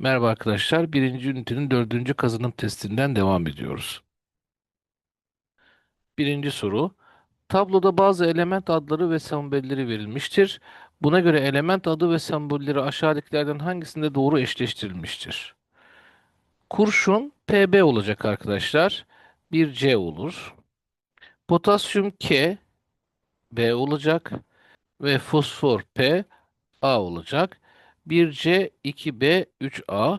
Merhaba arkadaşlar. Birinci ünitenin dördüncü kazanım testinden devam ediyoruz. Birinci soru. Tabloda bazı element adları ve sembolleri verilmiştir. Buna göre element adı ve sembolleri aşağıdakilerden hangisinde doğru eşleştirilmiştir? Kurşun Pb olacak arkadaşlar. Bir C olur. Potasyum K B olacak. Ve fosfor P A olacak. 1C, 2B, 3A.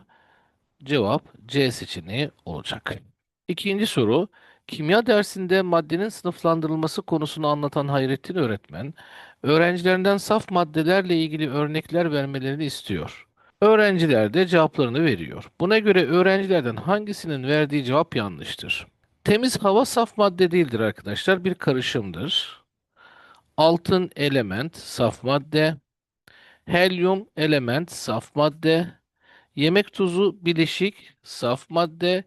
Cevap C seçeneği olacak. İkinci soru. Kimya dersinde maddenin sınıflandırılması konusunu anlatan Hayrettin öğretmen, öğrencilerinden saf maddelerle ilgili örnekler vermelerini istiyor. Öğrenciler de cevaplarını veriyor. Buna göre öğrencilerden hangisinin verdiği cevap yanlıştır? Temiz hava saf madde değildir arkadaşlar, bir karışımdır. Altın element saf madde, helyum element saf madde, Yemek tuzu bileşik saf madde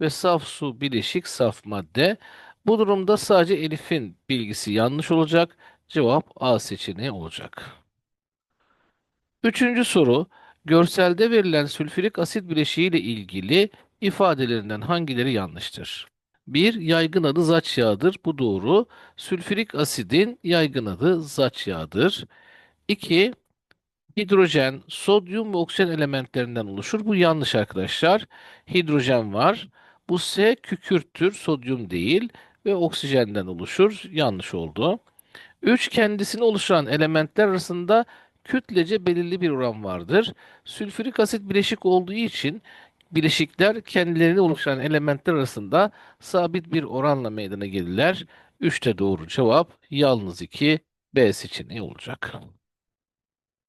ve saf su bileşik saf madde. Bu durumda sadece Elif'in bilgisi yanlış olacak. Cevap A seçeneği olacak. Üçüncü soru. Görselde verilen sülfürik asit bileşiği ile ilgili ifadelerinden hangileri yanlıştır? 1. Yaygın adı zaç yağıdır. Bu doğru. Sülfürik asidin yaygın adı zaç yağıdır. 2. Hidrojen, sodyum ve oksijen elementlerinden oluşur. Bu yanlış arkadaşlar. Hidrojen var. Bu S kükürttür, sodyum değil ve oksijenden oluşur. Yanlış oldu. 3. Kendisini oluşturan elementler arasında kütlece belirli bir oran vardır. Sülfürik asit bileşik olduğu için bileşikler kendilerini oluşturan elementler arasında sabit bir oranla meydana gelirler. 3'te doğru cevap yalnız 2 B seçeneği olacak.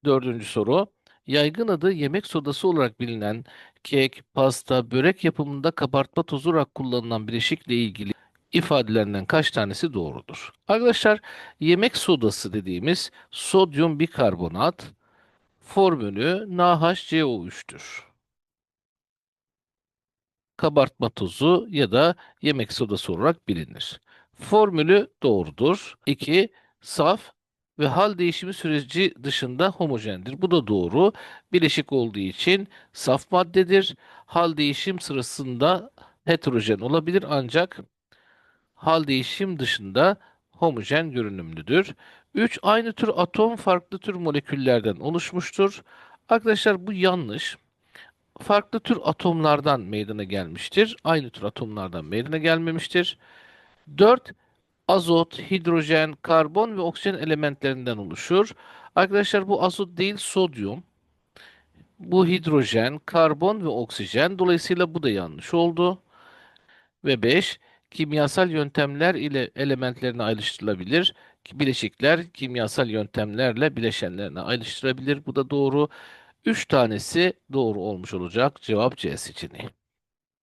Dördüncü soru. Yaygın adı yemek sodası olarak bilinen kek, pasta, börek yapımında kabartma tozu olarak kullanılan bileşikle ilgili ifadelerinden kaç tanesi doğrudur? Arkadaşlar yemek sodası dediğimiz sodyum bikarbonat formülü NaHCO3'tür. Kabartma tozu ya da yemek sodası olarak bilinir. Formülü doğrudur. 2. Saf ve hal değişimi süreci dışında homojendir. Bu da doğru. Bileşik olduğu için saf maddedir. Hal değişim sırasında heterojen olabilir ancak hal değişim dışında homojen görünümlüdür. 3. Aynı tür atom farklı tür moleküllerden oluşmuştur. Arkadaşlar bu yanlış. Farklı tür atomlardan meydana gelmiştir. Aynı tür atomlardan meydana gelmemiştir. 4 azot, hidrojen, karbon ve oksijen elementlerinden oluşur. Arkadaşlar bu azot değil sodyum. Bu hidrojen, karbon ve oksijen. Dolayısıyla bu da yanlış oldu. Ve 5. Kimyasal yöntemler ile elementlerine ayrıştırılabilir. Bileşikler kimyasal yöntemlerle bileşenlerine ayrıştırabilir. Bu da doğru. 3 tanesi doğru olmuş olacak. Cevap C seçeneği.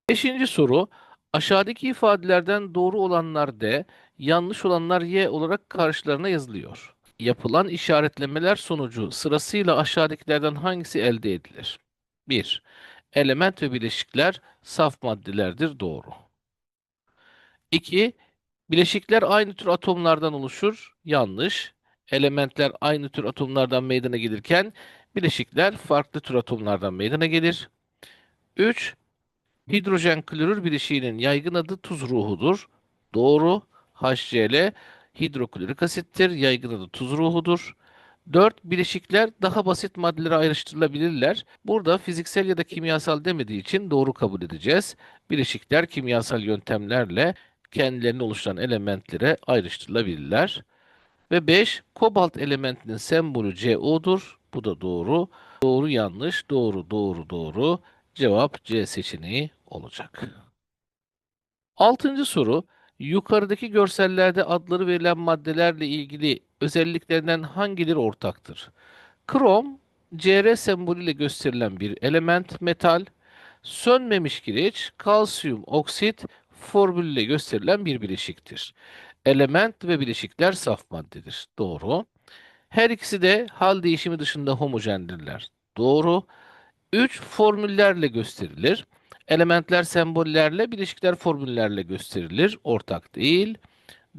Beşinci soru. Aşağıdaki ifadelerden doğru olanlar D, yanlış olanlar Y olarak karşılarına yazılıyor. Yapılan işaretlemeler sonucu sırasıyla aşağıdakilerden hangisi elde edilir? 1. Element ve bileşikler saf maddelerdir. Doğru. 2. Bileşikler aynı tür atomlardan oluşur. Yanlış. Elementler aynı tür atomlardan meydana gelirken bileşikler farklı tür atomlardan meydana gelir. 3. Hidrojen klorür bileşiğinin yaygın adı tuz ruhudur. Doğru. HCl hidroklorik asittir. Yaygın adı tuz ruhudur. 4. Bileşikler daha basit maddelere ayrıştırılabilirler. Burada fiziksel ya da kimyasal demediği için doğru kabul edeceğiz. Bileşikler kimyasal yöntemlerle kendilerini oluşturan elementlere ayrıştırılabilirler. Ve 5. Kobalt elementinin sembolü CO'dur. Bu da doğru. Doğru yanlış, doğru doğru doğru. Cevap C seçeneği olacak. Altıncı soru. Yukarıdaki görsellerde adları verilen maddelerle ilgili özelliklerinden hangileri ortaktır? Krom, Cr sembolüyle gösterilen bir element metal. Sönmemiş kireç, kalsiyum oksit formülüyle gösterilen bir bileşiktir. Element ve bileşikler saf maddedir. Doğru. Her ikisi de hal değişimi dışında homojendirler. Doğru. 3 formüllerle gösterilir. Elementler sembollerle, bileşikler formüllerle gösterilir. Ortak değil.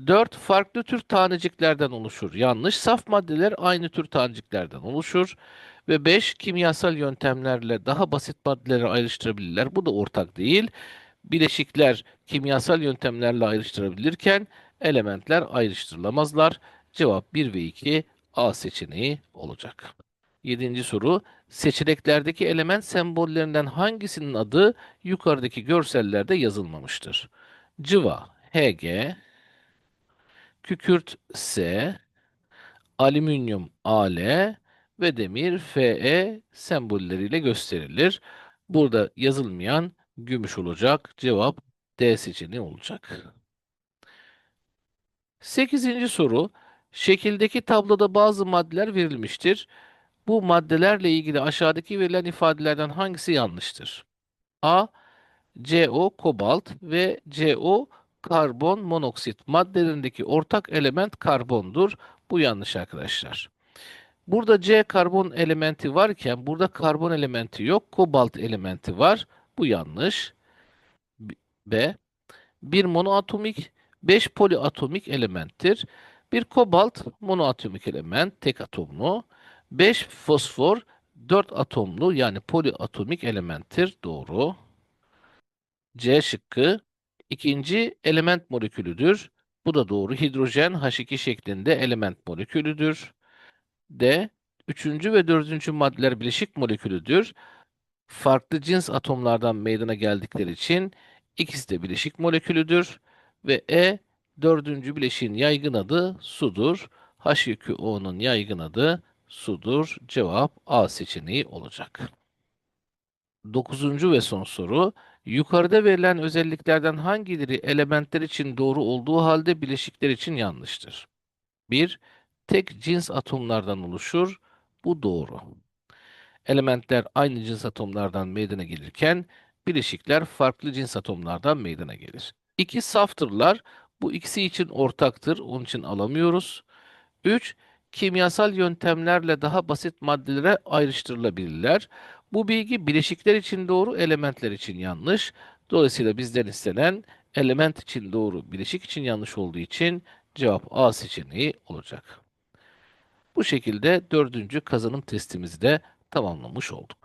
4 farklı tür taneciklerden oluşur. Yanlış. Saf maddeler aynı tür taneciklerden oluşur. Ve 5 kimyasal yöntemlerle daha basit maddeleri ayrıştırabilirler. Bu da ortak değil. Bileşikler kimyasal yöntemlerle ayrıştırabilirken elementler ayrıştırılamazlar. Cevap 1 ve 2 A seçeneği olacak. Yedinci soru. Seçeneklerdeki element sembollerinden hangisinin adı yukarıdaki görsellerde yazılmamıştır? Cıva Hg, kükürt S, alüminyum Al ve demir Fe sembolleriyle gösterilir. Burada yazılmayan gümüş olacak. Cevap D seçeneği olacak. Sekizinci soru. Şekildeki tabloda bazı maddeler verilmiştir. Bu maddelerle ilgili aşağıdaki verilen ifadelerden hangisi yanlıştır? A. CO kobalt ve CO karbon monoksit maddelerindeki ortak element karbondur. Bu yanlış arkadaşlar. Burada C karbon elementi varken burada karbon elementi yok. Kobalt elementi var. Bu yanlış. B-. Bir monoatomik 5 poliatomik elementtir. Bir kobalt monoatomik element tek atomlu. 5 fosfor 4 atomlu yani poliatomik elementtir. Doğru. C şıkkı ikinci element molekülüdür. Bu da doğru. Hidrojen H2 şeklinde element molekülüdür. D. Üçüncü ve dördüncü maddeler bileşik molekülüdür. Farklı cins atomlardan meydana geldikleri için ikisi de bileşik molekülüdür. Ve E. Dördüncü bileşiğin yaygın adı sudur. H2O'nun yaygın adı sudur. Cevap A seçeneği olacak. Dokuzuncu ve son soru. Yukarıda verilen özelliklerden hangileri elementler için doğru olduğu halde bileşikler için yanlıştır? 1. Tek cins atomlardan oluşur. Bu doğru. Elementler aynı cins atomlardan meydana gelirken bileşikler farklı cins atomlardan meydana gelir. 2. Saftırlar. Bu ikisi için ortaktır. Onun için alamıyoruz. 3. Kimyasal yöntemlerle daha basit maddelere ayrıştırılabilirler. Bu bilgi bileşikler için doğru, elementler için yanlış. Dolayısıyla bizden istenen element için doğru, bileşik için yanlış olduğu için cevap A seçeneği olacak. Bu şekilde dördüncü kazanım testimizi de tamamlamış olduk.